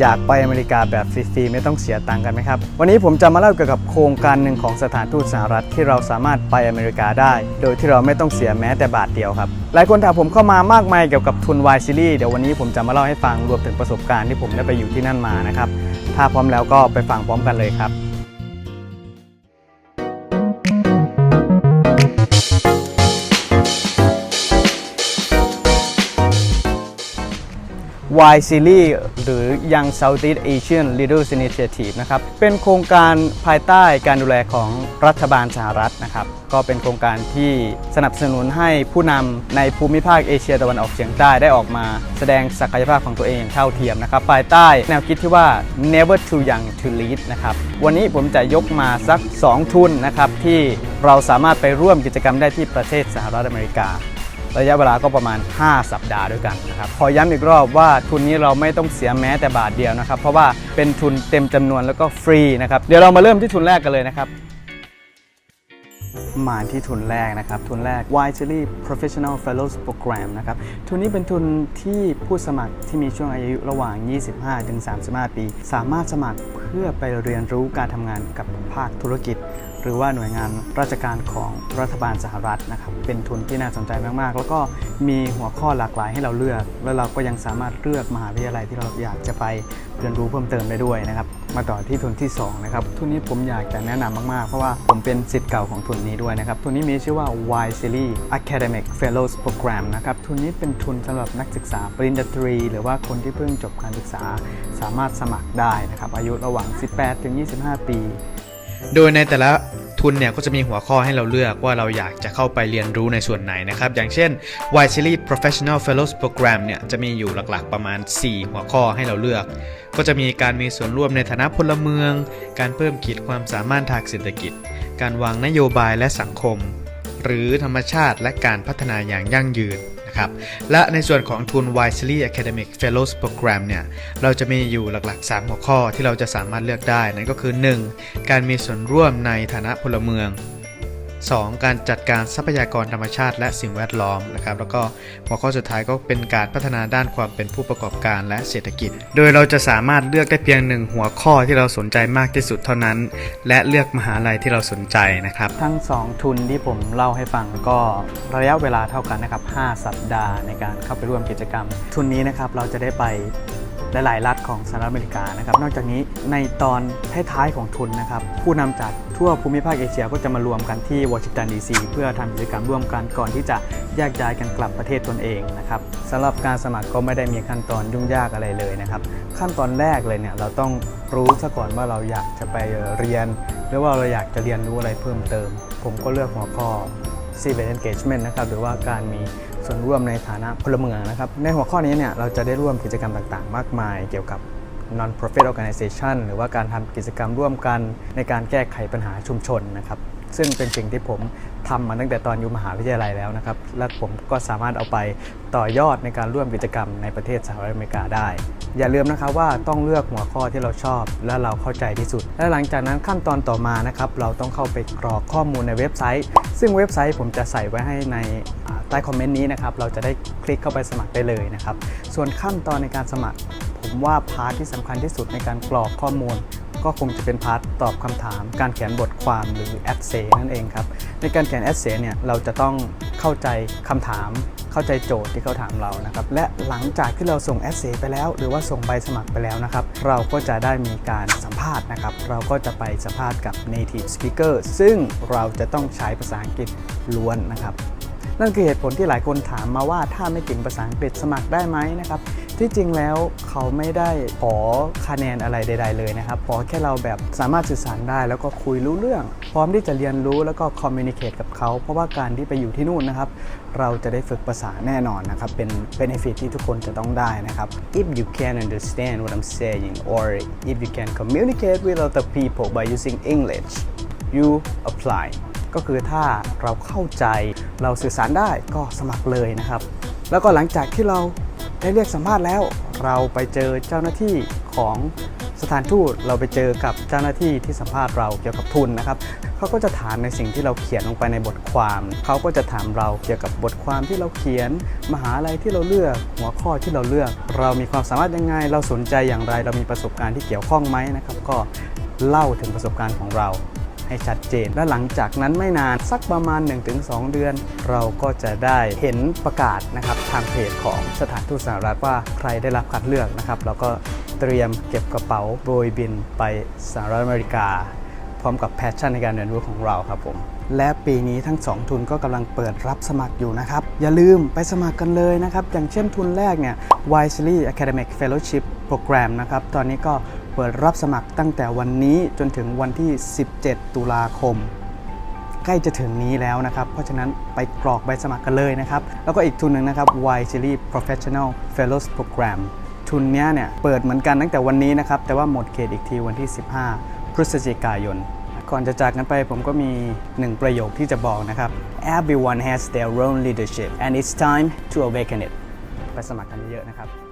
อยากไปอเมริกาแบบฟรีๆไม่ต้องเสียตังค์กันไหมครับ วันนี้ผมจะมาเล่าเกี่ยวกับโครงการหนึ่งของสถานทูตสหรัฐที่เราสามารถไปอเมริกาได้ โดยที่เราไม่ต้องเสียแม้แต่บาทเดียวครับ หลายคนถามผมเข้ามามากมายเกี่ยวกับทุนวายซีรีส์เดี๋ยววันนี้ผมจะมาเล่าให้ฟังรวมถึงประสบการณ์ที่ผมได้ไปอยู่ที่นั่นมานะครับถ้าพร้อมแล้วก็ไปฟังพร้อมกันเลยครับ Y Series หรือ Young Southeast Asian Leaders Initiative นะครับ เป็นโครงการภายใต้การดูแลของรัฐบาลสหรัฐนะครับ ก็เป็นโครงการที่สนับสนุนให้ผู้นำในภูมิภาคเอเชียตะวันออกเฉียงใต้ได้ออกมา แสดงศักยภาพของตัวเองอย่างเท่าเทียมนะครับ ภายใต้แนวคิดที่ว่า never too young to lead นะครับ วันนี้ผมจะยกมาสัก 2 ทุนนะครับที่เราสามารถไปร่วมกิจกรรมได้ที่ประเทศสหรัฐอเมริกา ระยะเวลาก็ประมาณ 5 สัปดาห์ด้วยกันนะครับขอย้ำอีกรอบว่าทุนนี้เราไม่ต้องเสียแม้แต่บาทเดียวนะครับ เพราะว่าเป็นทุนเต็มจำนวนแล้วก็ฟรีนะครับเดี๋ยวเรามาเริ่มที่ทุนแรกกันเลยนะครับมาที่ทุนแรกนะครับ ทุนแรก Y c h i l y Professional Fellows Program นะครับ ทุนนี้เป็นทุนที่ผู้สมัครที่มีช่วงอายุระหว่าง 25ถึง35 ปี สามารถสมัครเพื่อไปเรียนรู้การทำงานกับภาคธุรกิจ หรือว่าหน่วยงานราชการของรัฐบาลสหรัฐนะครับเป็นทุนที่น่าสนใจมากๆ แล้วก็มีหัวข้อหลากหลายให้เราเลือก แล้วเราก็ยังสามารถเลือกมหาวิทยาลัยที่เราอยากจะไปเรียนรู้เพิ่มเติมได้ด้วยนะครับมาต่อที่ทุนที่2นะครับทุนนี้ผมอยากจะแนะนำมากๆ เพราะว่าผมเป็นสิทธิ์เก่าของทุนนี้ด้วยนะครับทุนนี้มีชื่อว่า Y Series Academic Fellows Program นะครับทุนนี้เป็นทุนสำหรับนักศึกษาปริญญาตรี หรือว่าคนที่เพิ่งจบการศึกษาสามารถสมัครได้นะครับอายุระหว่าง18-25 ปี โดยในแต่ละทุนเนี่ยก็จะมีหัวข้อให้เราเลือกว่าเราอยากจะเข้าไปเรียนรู้ในส่วนไหนนะครับ อย่างเช่น Y Series Professional Fellows Program เนี่ยจะมีอยู่หลักๆประมาณ 4 หัวข้อให้เราเลือก ก็จะมีการมีส่วนร่วมในฐานะพลเมือง การเพิ่มขีดความสามารถทางเศรษฐกิจ การวางนโยบายและสังคม หรือธรรมชาติและการพัฒนาอย่างยั่งยืน นะครับ และในส่วนของทุน Wisely Academic Fellows Program เนี่ย เราจะมีอยู่หลักๆ 3 หัวข้อที่เราจะสามารถเลือกได้ นั่นก็คือ 1. การมีส่วนร่วมในฐานะพลเมือง 2. การจัดการทรัพยากรธรรมชาติและสิ่งแวดล้อมนะครับแล้วก็หัวข้อสุดท้ายก็เป็นการพัฒนาด้านความเป็นผู้ประกอบการและเศรษฐกิจ โดยเราจะสามารถเลือกได้เพียงหนึ่งหัวข้อที่เราสนใจมากที่สุดเท่านั้น และเลือกมหาลัยที่เราสนใจนะครับ ทั้ง 2 ทุนที่ผมเล่าให้ฟังก็ระยะเวลาเท่ากันนะครับ5สัปดาห์ในการเข้าไปร่วมกิจกรรม ทุนนี้นะครับเราจะได้ไป หลาย ๆ รัฐของสหรัฐอเมริกานะครับนอกจากนี้ในตอนท้ายๆของทุนนะครับผู้นำจากทั่วภูมิภาคเอเชียก็จะมารวมกันที่วอชิงตันดีซีเพื่อทำกิจกรรมร่วมกันก่อนที่จะแยกย้ายกันกลับประเทศตนเองนะครับสำหรับการสมัครก็ไม่ได้มีขั้นตอนยุ่งยากอะไรเลยนะครับขั้นตอนแรกเลยเนี่ยเราต้องรู้ซะก่อนว่าเราอยากจะไปเรียน หรือว่าเราอยากจะเรียนรู้อะไรเพิ่มเติม ผมก็เลือกหัวข้อ Civic Engagement นะครับหรือว่าการมี ส่วนร่วมในฐานะพลเมืองนะครับ ในหัวข้อนี้เนี่ยเราจะได้ร่วมกิจกรรมต่างๆ มากมายเกี่ยวกับ non-profit organization หรือว่าการทำกิจกรรมร่วมกันในการแก้ไขปัญหาชุมชนนะครับ ซึ่งเป็นสิ่งที่ผมทำมาตั้งแต่ตอนอยู่มหาวิทยาลัยแล้วนะครับ และผมก็สามารถเอาไปต่อยอดในการร่วมกิจกรรมในประเทศสหรัฐอเมริกาได้ อย่าลืมนะครับว่าต้องเลือกหัวข้อที่เราชอบ และเราเข้าใจที่สุด และหลังจากนั้นขั้นตอนต่อมานะครับเราต้องเข้าไปกรอกข้อมูลในเว็บไซต์ ซึ่งเว็บไซต์ผมจะใส่ไว้ให้ในใต้คอมเมนต์นี้นะครับเราจะได้คลิกเข้าไปสมัครได้เลยนะครับส่วนขั้นตอนในการสมัคร ผมว่าพาร์ทที่สำคัญที่สุดในการกรอกข้อมูล ก็คงจะเป็นพาร์ทตอบคำถาม การเขียนบทความหรือแอดเซนั่นเองครับ ในการเขียนแอดเซเนี่ยเราจะต้องเข้าใจคำถาม เข้าใจโจทย์ที่เขาถามเรานะครับ และหลังจากที่เราส่งแอดเซไปแล้ว หรือว่าส่งใบสมัครไปแล้วนะครับ เราก็จะได้มีการสัมภาษณ์นะครับ เราก็จะไปสัมภาษณ์กับ native speaker ซึ่งเราจะต้องใช้ภาษาอังกฤษล้วนนะครับ นั่นคือเหตุผลที่หลายคนถามมาว่าถ้าไม่เก่งภาษาอังกฤษสมัครได้ไหมนะครับ ที่จริงแล้วเขาไม่ได้ขอคะแนนอะไรใด ๆ เลยนะครับ ขอแค่เราแบบสามารถสื่อสารได้ แล้วก็คุยรู้เรื่อง พร้อมที่จะเรียนรู้แล้วก็คอมมิวนิเคตกับเขา เพราะว่าการที่ไปอยู่ที่นู่นนะครับ เราจะได้ฝึกภาษาแน่นอนนะครับ เป็น benefit ที่ทุกคนจะต้องได้นะครับ if you can understand what I'm saying or if you can communicate with other people by using English you apply ก็คือถ้าเราเข้าใจเราสื่อสารได้ก็สมัครเลยนะครับ แล้วก็หลังจากที่เราได้เรียกสัมภาษณ์แล้ว เราไปเจอเจ้าหน้าที่ของสถานทูตเราไปเจอกับเจ้าหน้าที่ที่สัมภาษณ์เราเกี่ยวกับทุนนะครับเขาก็จะถามในสิ่งที่เราเขียนลงไปในบทความเขาก็จะถามเราเกี่ยวกับบทความที่เราเขียน มหาลัยที่เราเลือกหัวข้อที่เราเลือก เรามีความสามารถยังไง เราสนใจอย่างไร เรามีประสบการณ์ที่เกี่ยวข้องไหมนะครับ ก็เล่าถึงประสบการณ์ของเรา ให้ชัดเจน และหลังจากนั้นไม่นานสักประมาณ 1-2 เดือน เราก็จะได้เห็นประกาศนะครับทางเพจของสถานทูตสหรัฐว่าใครได้รับคัดเลือกนะครับเราก็เตรียมเก็บกระเป๋าโบยบินไปสหรัฐอเมริกา พร้อมกับแพชชั่นในการเรียนรู้ของเราครับผมและปีนี้ทั้ง 2 ทุนก็กำลังเปิดรับสมัครอยู่นะครับ อย่าลืมไปสมัครกันเลยนะครับ อย่างเช่นทุนแรกเนี่ย Wisely Academic Fellowship Program นะครับ ตอนนี้ก็ เปิดรับสมัครตั้งแต่วันนี้จนถึงวันที่ 17 ตุลาคม ใกล้จะถึงนี้แล้วนะครับ เพราะฉะนั้นไปกรอกใบสมัครกันเลยนะครับ แล้วก็อีกทุนหนึ่งนะครับ Y Series Professional Fellows Program ทุนนี้เนี่ยเปิดเหมือนกันตั้งแต่วันนี้นะครับ แต่ว่าหมดเขตอีกทีวันที่ 15 พฤศจิกายน ก่อนจะจากกันไปผมก็มีหนึ่งประโยคที่จะบอกนะครับ Everyone has their own leadership and it's time to awaken it ไปสมัครกันเยอะๆนะครับ